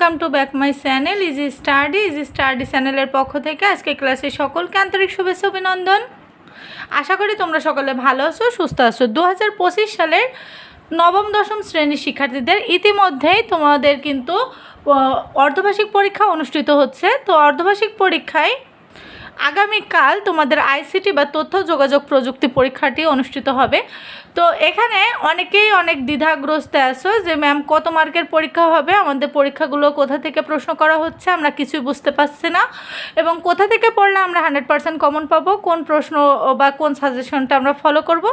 Welcome to back my channel easy study easy study চ্যানেলের পক্ষ থেকে আজকে ক্লাসে সকলকে আন্তরিক শুভেচ্ছা, অভিনন্দন। আশা করি তোমরা সকলে ভালো আছো, সুস্থ আছো। দু হাজার পঁচিশ সালের নবম, দশম শ্রেণির শিক্ষার্থীদের ইতিমধ্যেই তোমাদের কিন্তু অর্ধভাষিক পরীক্ষা অনুষ্ঠিত হচ্ছে। তো অর্ধভাষিক পরীক্ষায় আগামীকাল তোমাদের আইসিটি বা তথ্য যোগাযোগ প্রযুক্তি পরীক্ষাটি অনুষ্ঠিত হবে। তো এখানে অনেকেই অনেক দ্বিধাগ্রস্ত আছো যে, ম্যাম, কত মার্কের পরীক্ষা হবে? আমাদের পরীক্ষাগুলো কোথা থেকে প্রশ্ন করা হচ্ছে? আমরা কিছুই বুঝতে পারছি না। এবং কোথা থেকে পড়লে আমরা হান্ড্রেড পার্সেন্ট কমন পাবো? কোন প্রশ্ন বা কোন সাজেশনটা আমরা ফলো করব?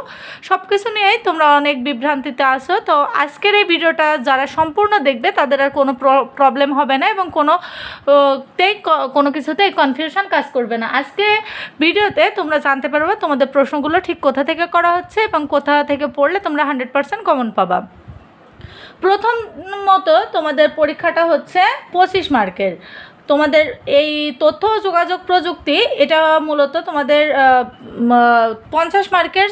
সব কিছু নিয়েই তোমরা অনেক বিভ্রান্তিতে আসো তো আজকের এই ভিডিওটা যারা সম্পূর্ণ দেখবে, তাদের আর কোনো প্রবলেম হবে না এবং কোনো কোনো কিছুতেই কনফিউশন কাজ করবে না। আজকে ভিডিওতে তোমরা জানতে পারবে তোমাদের প্রশ্নগুলো ঠিক কোথা থেকে করা হচ্ছে এবং কোথা থেকে পড়লে তোমরা হান্ড্রেড পার্সেন্ট কমন পাবা। প্রথম মতো তোমাদের পরীক্ষাটা হচ্ছে পঁচিশ মার্কের। তোমাদের এই তথ্য, যোগাযোগ প্রযুক্তি, এটা মূলত তোমাদের পঞ্চাশ মার্কের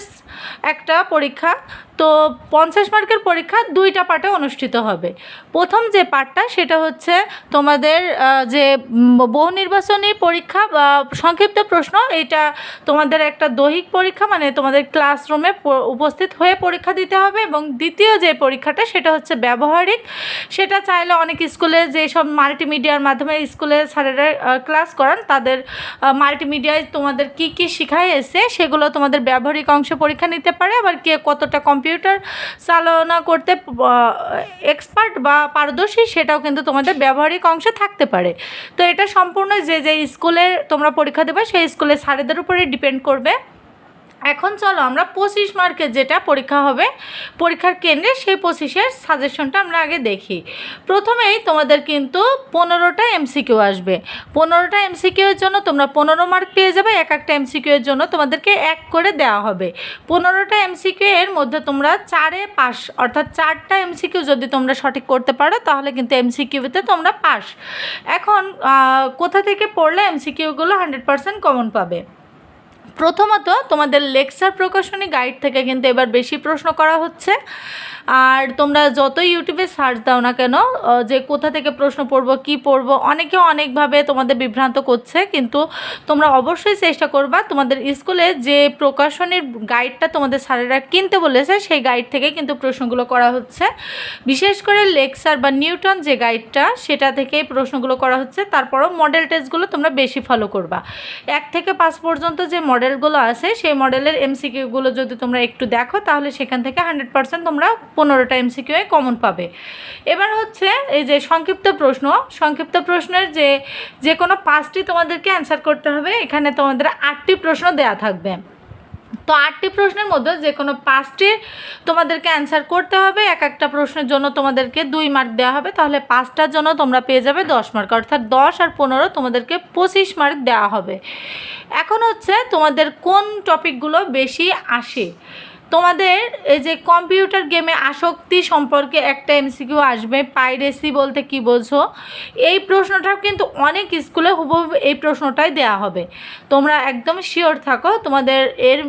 একটা পরীক্ষা। তো পঞ্চাশ মার্কের পরীক্ষা দুইটা পার্টে অনুষ্ঠিত হবে। প্রথম যে পার্টটা সেটা হচ্ছে তোমাদের যে বহু নির্বাচনী পরীক্ষা বা সংক্ষিপ্ত প্রশ্ন এটা তোমাদের একটা দৈহিক পরীক্ষা মানে তোমাদের ক্লাসরুমে উপস্থিত হয়ে পরীক্ষা দিতে হবে এবং দ্বিতীয় যে পরীক্ষাটা সেটা হচ্ছে ব্যবহারিক। সেটা চাইলে অনেক স্কুলে যেসব মাল্টিমিডিয়ার মাধ্যমে স্কুলে স্যারেরা ক্লাস করান, তাদের মাল্টিমিডিয়ায় তোমাদের কি কি শিখায় এসে সেগুলো তোমাদের ব্যবহারিক অংশে পরীক্ষা নিতে পারে, আবার কে কতটা কম্পিউটার চালনা করতে এক্সপার্ট বা পারদর্শী সেটাও কিন্তু তোমাদের ব্যবহারিক অংশে থাকতে পারে। তো এটা সম্পূর্ণ যে যে স্কুলে তোমরা পরীক্ষা দেবে, সেই স্কুলের স্যারেদের উপরে ডিপেন্ড করবে। এখন চলো আমরা পঁচিশ মার্কের যেটা পরীক্ষা হবে, পরীক্ষার কেন্দ্রে সেই পঁচিশের সাজেশনটা আমরা আগে দেখি। প্রথমেই তোমাদের কিন্তু পনেরোটা এমসিকিউ আসবে। পনেরোটা এমসিকিউ জন্য তোমরা পনেরো মার্ক পেয়ে যাবে, এক একটা এমসিকিউ জন্য তোমাদেরকে এক করে দেওয়া হবে। পনেরোটা এমসিকিউ এর মধ্যে তোমরা চারে পাস অর্থাৎ চারটা এমসিকিউ যদি তোমরা সঠিক করতে পারো, তাহলে কিন্তু এমসিকিউতে তোমরা পাস এখন কোথা থেকে পড়লে এমসিকিউগুলো হান্ড্রেড পার্সেন্ট কমন পাবে? প্রথমত তোমাদের লেকচার প্রকাশনী গাইড থেকে কিন্তু এবার বেশি প্রশ্ন করা হচ্ছে। আর তোমরা যত ইউটিউবে সার্চ দাও না কেন যে কোথা থেকে প্রশ্ন পড়ব, কি পড়ব, অনেকে অনেকভাবে তোমাদের বিভ্রান্ত করছে, কিন্তু তোমরা অবশ্যই চেষ্টা করবা তোমাদের স্কুলে যে প্রকাশনীর গাইডটা তোমাদের স্যারেরা কিনতে বলেছে, সেই গাইড থেকে কিন্তু প্রশ্নগুলো করা হচ্ছে। বিশেষ করে লেকচার বা নিউটন যে গাইডটা সেটা থেকেই প্রশ্নগুলো করা হচ্ছে। তারপরও মডেল টেস্টগুলো তোমরা বেশি ফলো করবা। এক থেকে পাঁচ পর্যন্ত যে মডেলগুলো আছে, সেই মডেলের এমসিকিউগুলো যদি তোমরা একটু দেখো, তাহলে সেখান থেকে হান্ড্রেড পার্সেন্ট তোমরা পনেরোটা এমসিকিউ কমন পাবে। এবার হচ্ছে এই যে সংক্ষিপ্ত প্রশ্ন, সংক্ষিপ্ত প্রশ্নের যে যে কোনো পাঁচটি তোমাদেরকে অ্যান্সার করতে হবে, এখানে তোমাদের আটটি প্রশ্ন দেয়া থাকবে। তো আটটি প্রশ্নের মধ্যে যে কোনো পাঁচটি তোমাদেরকে অ্যান্সার করতে হবে, এক একটা প্রশ্নের জন্য তোমাদেরকে দুই মার্ক দেওয়া হবে, তাহলে পাঁচটার জন্য তোমরা পেয়ে যাবে দশ মার্ক অর্থাৎ দশ আর পনেরো তোমাদেরকে পঁচিশ মার্ক দেওয়া হবে। এখন হচ্ছে তোমাদের কোন টপিকগুলো বেশি আসে? তোমাদের এই যে কম্পিউটার গেমে আসক্তি সম্পর্কে একটা এমসিকিউ আসবে, পাইরেসি বলতে কি বোঝো? এই প্রশ্নটাও কিন্তু অনেক স্কুলে হুবহু এই প্রশ্নটাই দেওয়া হবে। তোমরা একদম শিওর থাকো, তোমাদের এর,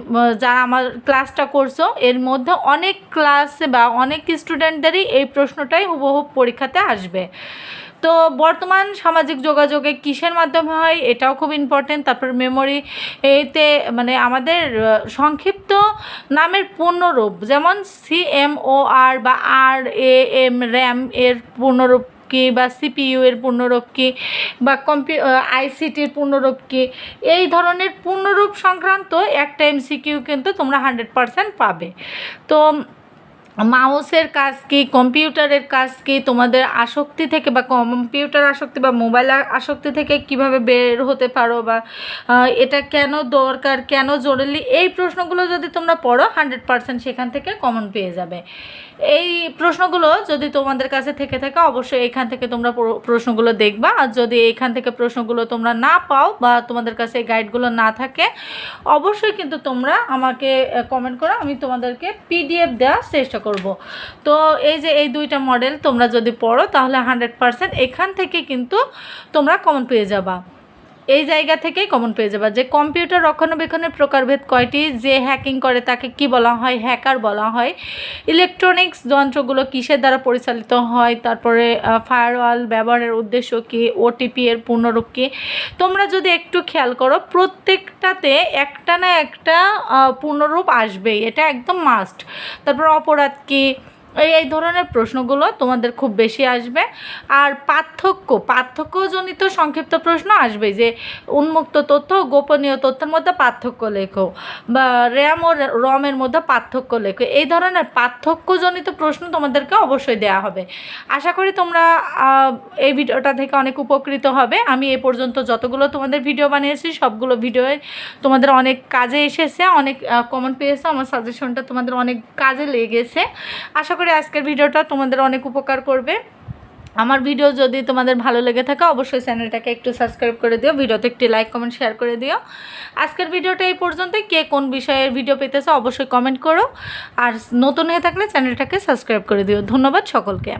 যারা আমার ক্লাসটা করছ, এর মধ্যে অনেক ক্লাসে বা অনেক স্টুডেন্টদেরই এই প্রশ্নটাই হুবহু পরীক্ষাতে আসবে। তো বর্তমান সামাজিক যোগাযোগে কিসের মাধ্যমে হয়? এটাও খুব ইম্পর্টেন্ট তারপর মেমোরি এতে মানে আমাদের সংক্ষিপ্ত নামের পূর্ণরূপ, যেমন সি এম ও আর বা আর এ এম র্যাম এর পূর্ণরূপ কি বা সিপিইউ এর পূর্ণরূপ কি বা কম্পিউ আইসিটির পূর্ণরূপ কি, এই ধরনের পূর্ণরূপ সংক্রান্ত একটা এমসিকিউ কিন্তু তোমরা হান্ড্রেড পারসেন্ট পাবে। তো মাউসের কাজ কি, কম্পিউটারের কাজ কি, তোমাদের আসক্তি থেকে বা কম্পিউটার আসক্তি বা মোবাইল আসক্তি থেকে কীভাবে বের হতে পারো বা এটা কেন দরকার, কেন জরুরি, এই প্রশ্নগুলো যদি তোমরা পড়ো হান্ড্রেড পার্সেন্ট সেখান থেকে কমন পেয়ে যাবে। এই প্রশ্নগুলো যদি তোমাদের কাছে থেকে থাকে, অবশ্যই এখান থেকে তোমরা পুরো- প্রশ্নগুলো দেখবা। আর যদি এখান থেকে প্রশ্নগুলো তোমরা না পাও বা তোমাদের কাছে এই গাইডগুলো না থাকে, অবশ্যই কিন্তু তোমরা আমাকে কমেন্ট করো। আমি তোমাদেরকে পিডিএফ দেওয়ার চেষ্টা করব। তো এই যে এই দুইটা মডেল তোমরা যদি পড়ো তাহলে হান্ড্রেড পারসেন্ট এখান থেকে কিন্তু তোমরা কমন পেয়ে যাবা। এই জায়গা থেকেই কমন পেয়ে যাবা। যে কম্পিউটার রক্ষণাবেক্ষণের প্রকারভেদ কয়টি? যে হ্যাকিং করে তাকে কি বলা হয়? হ্যাকার বলা হয়। ইলেকট্রনিক্স যন্ত্রগুলো কিসের দ্বারা পরিচালিত হয়? তারপরে ফায়ারওয়াল ব্যবহারের উদ্দেশ্য কী? ওটিপি এর পূর্ণরূপ কী? তোমরা যদি একটু খেয়াল করো, প্রত্যেকটাতে একটা না একটা পূর্ণরূপ আসবেই। এটা একদম মাস্ট তারপর অপরাধ কী? এই এই ধরনের প্রশ্নগুলো তোমাদের খুব বেশি আসবে। আর পার্থক্য, পার্থক্যজনিত সংক্ষিপ্ত প্রশ্ন আসবে যে উন্মুক্ত তথ্য গোপনীয় তথ্যের মধ্যে পার্থক্য লেখো বা র্যাম ও রমের মধ্যে পার্থক্য লেখো। এই ধরনের পার্থক্যজনিত প্রশ্ন তোমাদেরকে অবশ্যই দেওয়া হবে। আশা করি তোমরা এই ভিডিওটা থেকে অনেক উপকৃত হবে। আমি এ পর্যন্ত যতগুলো তোমাদের ভিডিও বানিয়েছি, সবগুলো ভিডিওয়ে তোমাদের অনেক কাজে এসেছে, অনেক কমেন্ট পেয়েছে, আমার সাজেশনটা তোমাদের অনেক কাজে লেগেছে। আশা করি আজকের ভিডিওটা তোমাদের অনেক উপকার করবে। আমার ভিডিও যদি তোমাদের ভালো লেগে থাকে, অবশ্যই চ্যানেলটাকে একটু সাবস্ক্রাইব করে দিও, ভিডিওতে একটি লাইক কমেন্ট শেয়ার করে দিও। আজকের ভিডিওটা এই পর্যন্তই। কে কোন বিষয়ের ভিডিও পেতেছে, অবশ্যই কমেন্ট করো। আর নতুন হয়ে থাকলে চ্যানেলটাকে সাবস্ক্রাইব করে দিও। ধন্যবাদ সকলকে।